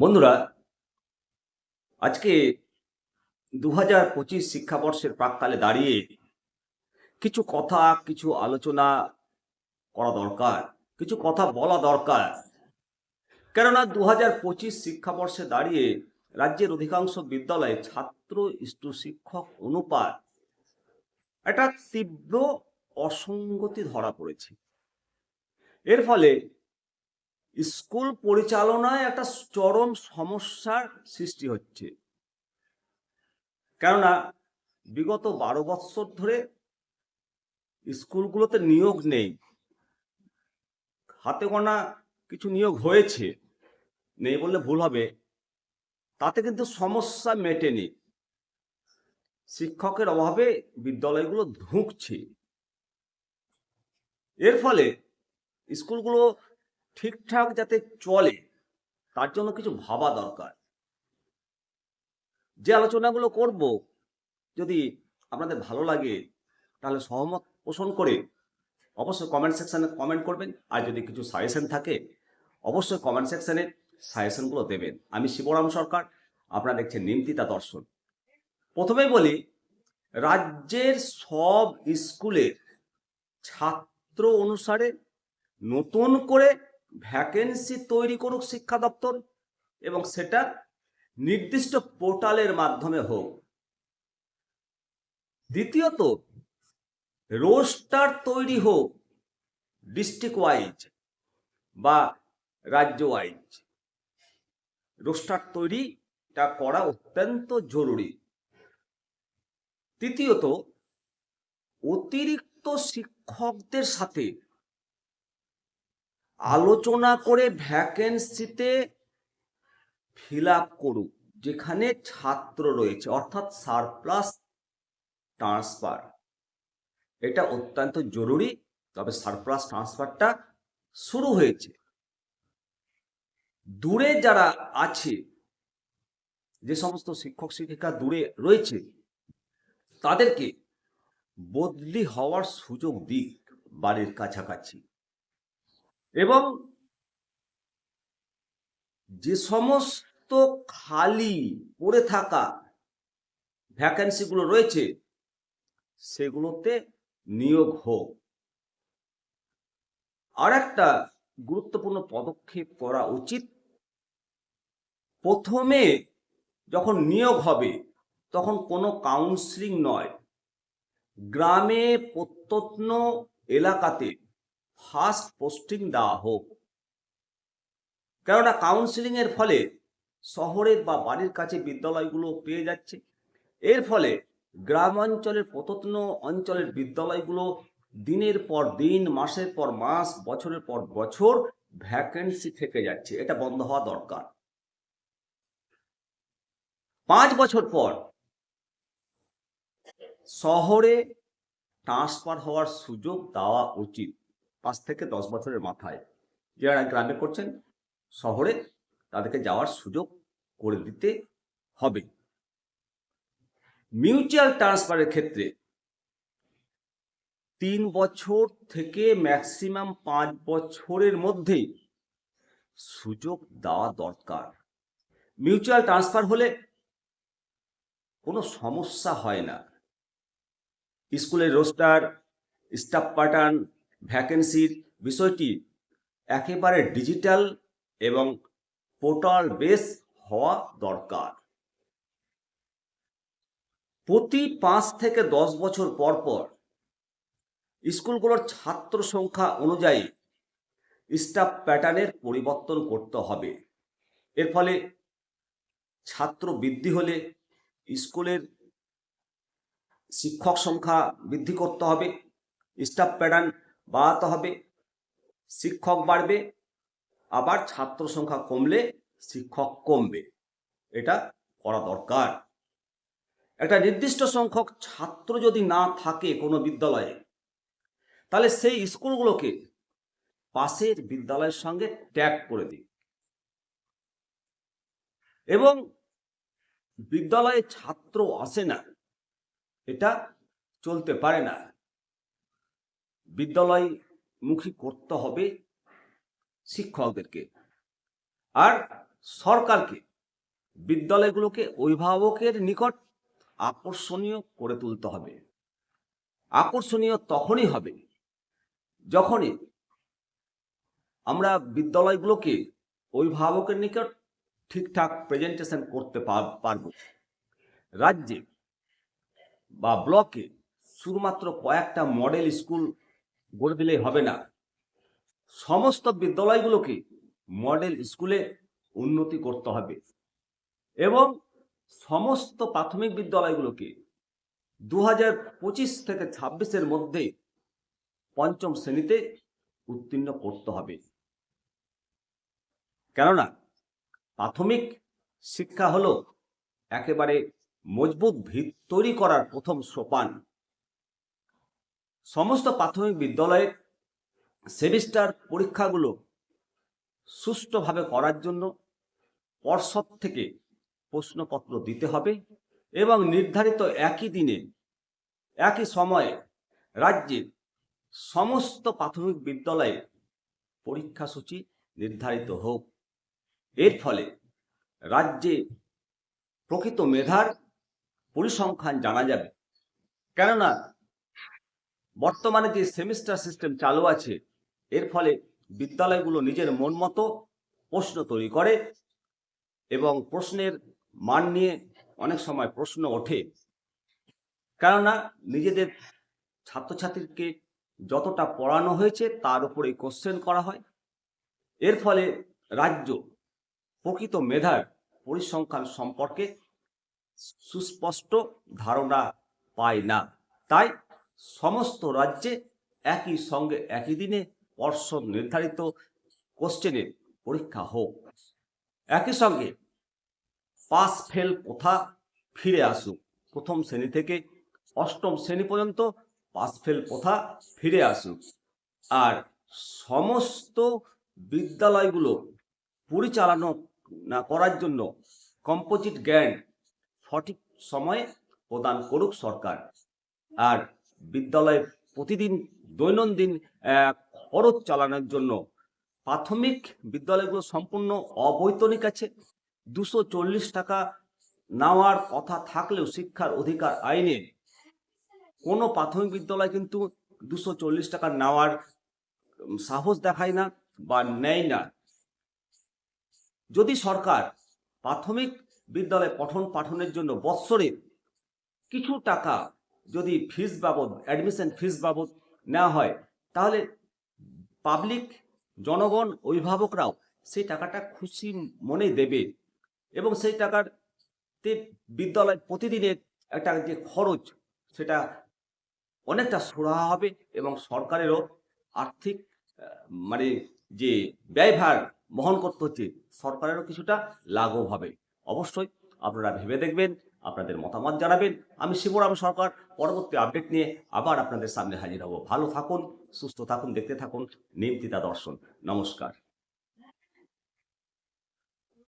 বন্ধুরা, আজকে দু হাজার পঁচিশ শিক্ষাবর্ষের প্রাককালে দাঁড়িয়ে কিছু কথা, কিছু আলোচনা করা দরকার, কিছু কথা বলা দরকার। কেননা দু হাজার পঁচিশ শিক্ষাবর্ষে দাঁড়িয়ে রাজ্যের অধিকাংশ বিদ্যালয়ে ছাত্র, ইষ্টু শিক্ষক অনুপাত একটা তীব্র অসঙ্গতি ধরা পড়েছে। এর ফলে স্কুল পরিচালনায় একটা চরম সমস্যার সৃষ্টি হচ্ছে। কেননা বিগত বারো বৎসর ধরে স্কুলগুলোতে নিয়োগ নেই। হাতে গোনা কিছু নিয়োগ হয়েছে, নেই বললে ভুল হবে। তাতে কিন্তু সমস্যা মেটেনি। শিক্ষকের অভাবে বিদ্যালয়গুলো ধুঁকছে। এর ফলে স্কুলগুলো ঠিকঠাক যাতে চলে, তার জন্য কিছু ভাবা দরকার। যে আলোচনাগুলো করব, যদি আপনাদের ভালো লাগে, তাহলে সহমত পোষণ করে অবশ্যই কমেন্ট সেকশানে কমেন্ট করবেন। আর যদি কিছু সাজেশন থাকে, অবশ্যই কমেন্ট সেকশানে সাজেশনগুলো দেবেন। আমি শিবরাম সরকার, আপনারা দেখছেন নিমতিতা দর্শন। প্রথমেই বলি, রাজ্যের সব স্কুলের ছাত্র অনুসারে নতুন করে ভ্যাকেন্সি তৈরি করুক শিক্ষা দপ্তর এবং সেটা নির্দিষ্ট পোর্টালের মাধ্যমে হোক। দ্বিতীয়ত, রোস্টার তৈরি হোক ডিস্ট্রিক্ট ওয়াইজ বা রাজ্য ওয়াইজ রোস্টার তৈরিটা করা অত্যন্ত জরুরি। তৃতীয়ত, অতিরিক্ত শিক্ষকদের সাথে আলোচনা করে ভ্যাকেন্সিতে ফিল আপ করুক, যেখানে ছাত্র রয়েছে, অর্থাৎ সারপ্লাস ট্রান্সফার এটা অত্যন্ত জরুরি, তবে সারপ্লাস ট্রান্সফারটা শুরু হয়েছে। দূরে যারা আছে, যে সমস্ত শিক্ষক শিক্ষিকা দূরে রয়েছে, তাদেরকে বদলি হওয়ার সুযোগ দিক বাড়ির কাছাকাছি। এবং যে সমস্ত খালি পড়ে থাকা ভ্যাকেন্সিগুলো রয়েছে, সেগুলোতে নিয়োগ হোক। আর একটা গুরুত্বপূর্ণ পদক্ষেপ করা উচিত। প্রথমে যখন নিয়োগ হবে, তখন কোনো কাউন্সিলিং নয়। গ্রামে প্রত্যত্ন এলাকাতে ফার্স্ট পোস্টিং দেওয়া হোক। কেননা কাউন্সিলিং এর ফলে শহরের বা বাড়ির কাছে বিদ্যালয়গুলো পেয়ে যাচ্ছে। এর ফলে গ্রাম অঞ্চলের প্রত্যত্ন অঞ্চলের বিদ্যালয়গুলো দিনের পর দিন, মাসের পর মাস, বছরের পর বছর ভ্যাকেন্সি থেকে যাচ্ছে। এটা বন্ধ হওয়া দরকার। পাঁচ বছর পর শহরে ট্রান্সফার হওয়ার সুযোগ দেওয়া উচিত। পাঁচ থেকে দশ বছরের মাথায় যারা গ্রামে করছেন, শহরে তাদেরকে যাওয়ার সুযোগ করে দিতে হবে। মিউচুয়াল ট্রান্সফারের ক্ষেত্রে তিন বছর থেকে ম্যাক্সিমাম পাঁচ বছরের মধ্যে সুযোগ দেওয়া দরকার। মিউচুয়াল ট্রান্সফার হলে কোনো সমস্যা হয় না। স্কুলের রোস্টার স্টাফ প্যাটার্ন ভ্যাকেন্সির বিষয়টি একেবারে ডিজিটাল এবং পোর্টাল বেস হওয়া দরকার। প্রতি পাঁচ থেকে দশ বছর পর পর স্কুলগুলোর ছাত্র সংখ্যা অনুযায়ী স্টাফ প্যাটার্নের পরিবর্তন করতে হবে। এর ফলে ছাত্র বৃদ্ধি হলে স্কুলের শিক্ষক সংখ্যা বৃদ্ধি করতে হবে। স্টাফ প্যাটার্ন বাড়াতে হবে। শিক্ষক বাড়বে, আবার ছাত্র সংখ্যা কমলে শিক্ষক কমবে। এটা করা দরকার। একটা নির্দিষ্ট সংখ্যক ছাত্র যদি না থাকে কোনো বিদ্যালয়ে, তাহলে সেই স্কুলগুলোকে পাশের বিদ্যালয়ের সঙ্গে ট্যাগ করে দিই এবং বিদ্যালয়ে ছাত্র আসে না, এটা চলতে পারে না। বিদ্যালয় মুখী করতে হবে শিক্ষকদেরকে। আর সরকারকে, বিদ্যালয়গুলোকে অভিভাবকের নিকট আকর্ষণীয় করে তুলতে হবে। আকর্ষণীয় তখনই হবে যখনই আমরা বিদ্যালয়গুলোকে অভিভাবকের নিকট ঠিকঠাক প্রেজেন্টেশন করতে পার- পারব। রাজ্যে বা ব্লকে শুধুমাত্র কয়েকটা মডেল স্কুল গড়ে দিলেই হবে না। সমস্ত বিদ্যালয়গুলোকে মডেল স্কুলে উন্নতি করতে হবে এবং সমস্ত প্রাথমিক বিদ্যালয়গুলোকে দু পঁচিশ থেকে ছাব্বিশের মধ্যে পঞ্চম শ্রেণীতে উত্তীর্ণ করতে হবে। কেননা প্রাথমিক শিক্ষা হলো একেবারে মজবুত ভিত তৈরি করার প্রথম সোপান। সমস্ত প্রাথমিক বিদ্যালয়ের সেমিস্টার পরীক্ষাগুলো সুষ্ঠুভাবে করার জন্য পর্ষদ থেকে প্রশ্নপত্র দিতে হবে এবং নির্ধারিত একই দিনে, একই সময়ে রাজ্যের সমস্ত প্রাথমিক বিদ্যালয়ে পরীক্ষাসূচি নির্ধারিত হোক। এর ফলে রাজ্যে প্রকৃত মেধার পরিসংখ্যান জানা যাবে। কেননা বর্তমানে যে সেমিস্টার সিস্টেম চালু আছে, এর ফলে বিদ্যালয়গুলো নিজের মন মতো প্রশ্ন তৈরি করে এবং প্রশ্নের মান নিয়ে অনেক সময় প্রশ্ন ওঠে। কেননা নিজেদের ছাত্রছাত্রীকে যতটা পড়ানো হয়েছে তার উপরেই কোশ্চেন করা হয়। এর ফলে রাজ্য প্রকৃত মেধার পরিসংখ্যান সম্পর্কে সুস্পষ্ট ধারণা পায় না। তাই সমস্ত রাজ্যে একই সঙ্গে একই দিনে পর্ষদ নির্ধারিত কোশ্চেনের পরীক্ষা হোক। একই সঙ্গে পাস ফেল প্রথা ফিরে আসুক। প্রথম শ্রেণি থেকে অষ্টম শ্রেণি পর্যন্ত পাস ফেল প্রথা ফিরে আসুক। আর সমস্ত বিদ্যালয়গুলো পরিচালনা না করার জন্য কম্পোজিট জ্ঞান সঠিক সময়ে প্রদান করুক সরকার। আর বিদ্যালয়ে প্রতিদিন দৈনন্দিন খরচ চালানোর জন্য প্রাথমিক বিদ্যালয়গুলো সম্পূর্ণ অবৈতনিক আছে। দুশো চল্লিশ টাকা নেওয়ার কথা থাকলেও শিক্ষার অধিকার আইনে কোনো প্রাথমিক বিদ্যালয় কিন্তু দুশো চল্লিশ টাকা নেওয়ার সাহস দেখায় না বা নেয় না। যদি সরকার প্রাথমিক বিদ্যালয়ে পঠন পাঠনের জন্য বৎসরে কিছু টাকা যদি ফিস বাবদ অ্যাডমিশন ফিস বাবদ নেওয়া হয়, তাহলে পাবলিক জনগণ, অভিভাবকরাও সেই টাকাটা খুশি মনে দেবে এবং সেই টাকার তে বিদ্যালয় প্রতিদিনের একটা যে খরচ, সেটা অনেকটা সুরাহা হবে এবং সরকারেরও আর্থিক মানে যে ব্যয়ভার বহন করতে হচ্ছে, সরকারেরও কিছুটা লাঘব হবে। অবশ্যই আপনারা ভেবে দেখবেন আপনাদের মতামত জানাবেন। আমি শিবরাম সরকার, পরবর্তী আপডেট নিয়ে আবার আপনাদের সামনে হাজির হব। ভালো থাকুন, সুস্থ থাকুন, দেখতে থাকুন নিমতিতা দর্শন। নমস্কার।